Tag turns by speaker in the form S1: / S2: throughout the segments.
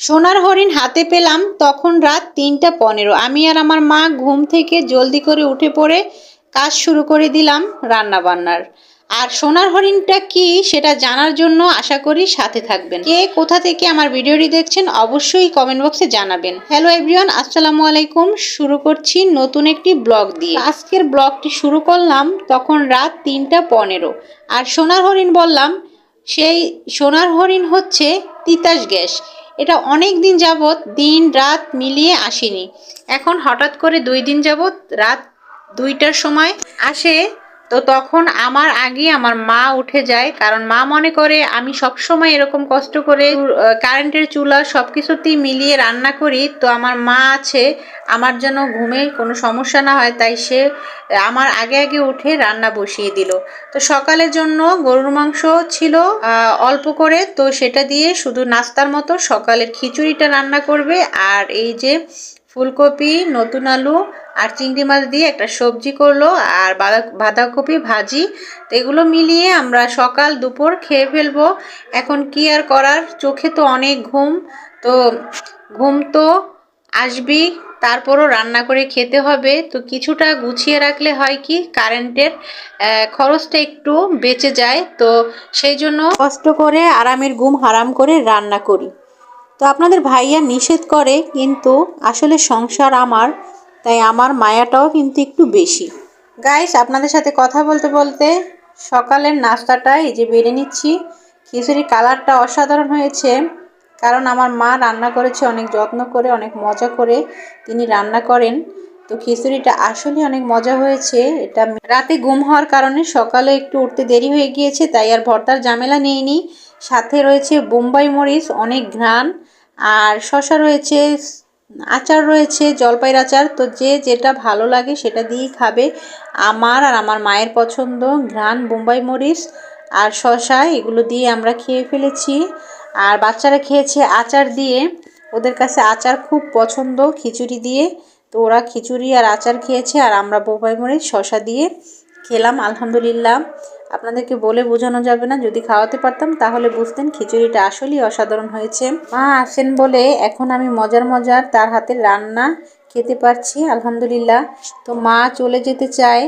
S1: সোনার হরিণ হাতে পেলাম তখন রাত তিনটা পনেরো। আমি আর আমার মা ঘুম থেকে জলদি করে উঠে পড়ে কাজ শুরু করে দিলাম রান্না বান্নার আর সোনার হরিণটা কি সেটা জানার জন্য আশা করি সাথে থাকবেন। কে কোথা থেকে আমার ভিডিওটি দেখছেন অবশ্যই কমেন্ট বক্সে জানাবেন। হ্যালো এভরিওয়ান, আসসালামু আলাইকুম। শুরু করছি নতুন একটি ব্লগ দিয়ে। আজকের ব্লগটি শুরু করলাম তখন রাত তিনটা পনেরো। আর সোনার হরিণ বললাম, সেই সোনার হরিণ হচ্ছে তিতাস গ্যাস। এটা অনেক দিন যাবৎ দিন রাত মিলিয়ে আসেনি। এখন হঠাৎ করে দুই দিন যাবৎ রাত দুইটার সময় আসে তো তখন আমার আগে আমার মা উঠে যায়, কারণ মা মনে করে আমি সব সময় এরকম কষ্ট করে কারেন্টের চুলা সব কিছুতেই মিলিয়ে রান্না করি। তো আমার মা আছে, আমার যেন ঘুমে কোনো সমস্যা না হয়, তাই সে আমার আগে আগে উঠে রান্না বসিয়ে দিল। তো সকালের জন্য গরুর মাংস ছিল অল্প করে, তো সেটা দিয়ে শুধু নাস্তার মতো সকালের খিচুড়িটা রান্না করবে। আর এই যে ফুলকপি, নতুন আলু আর চিংড়ি মাছ দিয়ে একটা সবজি করল আর বাঁধা বাঁধাকপি, ভাজি, তো এগুলো মিলিয়ে আমরা সকাল দুপুর খেয়ে ফেলব। এখন কি আর করার? চোখে তো অনেক ঘুম। তো ঘুম তো আসবি তারপরও রান্না করে খেতে হবে। তো কিছুটা গুছিয়ে রাখলে হয় কি? কারেন্টের খরচটা একটু বেঁচে যায়। তো সেই জন্য কষ্ট করে আরামের ঘুম হারাম করে রান্না করি। তো আপনাদের ভাইয়া নিষেধ করে, কিন্তু আসলে সংসার আমার তাই আমার মায়াটাও কিন্তু একটু বেশি। গাইস আপনাদের সাথে কথা বলতে বলতে সকালের নাস্তাটা এই যে বেড়ে নিচ্ছি। খিচুড়ির কালারটা অসাধারণ হয়েছে, কারণ আমার মা রান্না করেছে অনেক যত্ন করে, অনেক মজা করে তিনি রান্না করেন। তো খিচুড়িটা আসলে অনেক মজা হয়েছে। এটা রাতে ঘুম হওয়ার কারণে সকালে একটু উঠতে দেরি হয়ে গিয়েছে, তাই আর ভর্তার ঝামেলা নেইনি। সাথে রয়েছে বোম্বাই মরিচ, অনেক ঘ্রাণ, আর শশা রয়েছে আচার রয়েছে, জলপাইয়ের আচার। তো যে যেটা ভালো লাগে সেটা দিয়েই খাবে। আমার আর আমার মায়ের পছন্দ ঘ্রাণ, বোম্বাই মরিচ আর শশা এগুলো দিয়ে আমরা খেয়ে ফেলেছি। আর বাচ্চারা খেয়েছে আচার দিয়ে। ওদের কাছে আচার খুব পছন্দ খিচুড়ি দিয়ে। তো ওরা খিচুড়ি আর আচার খেয়েছে আর আমরা বোম্বাই মরিচ শশা দিয়ে খেলাম, আলহামদুলিল্লাহ। আপনাদেরকে বলে বোঝানো যাবে না। যদি খাওয়াতে পারতাম, তাহলে বুঝতেন খিচুড়িটা আসলেই অসাধারণ হয়েছে। মা আসেন বলে, এখন আমি মজার মজার তার হাতের রান্না খেতে পারছি, আলহামদুলিল্লাহ। তো মা চলে যেতে চায়।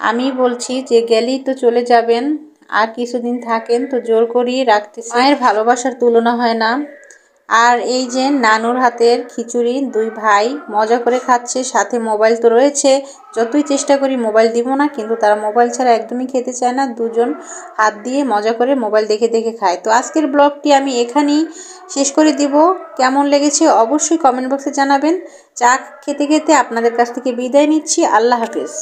S1: আমি বলছি যে, গেলেই তো চলে যাবেন, আর কিছুদিন থাকেন তো জোর করিয়ে রাখতে মায়ের ভালোবাসার তুলনা হয় না। আর এই যে নানুর হাতের খিচুড়ি, দুই ভাই মজা করে খাচ্ছে, সাথে মোবাইল তো রয়েছে। যতই চেষ্টা করি মোবাইল দিব না, কিন্তু তারা মোবাইল ছাড়া একদমই খেতে চায় না। দুজন হাত দিয়ে মজা করে মোবাইল দেখে দেখে খায়। তো আজকের ব্লগটি আমি এখানেই শেষ করে দিব। কেমন লেগেছে অবশ্যই কমেন্ট বক্সে জানাবেন। চা খেতে খেতে আপনাদের কাছ থেকে বিদায় নিচ্ছি। আল্লাহ হাফেজ।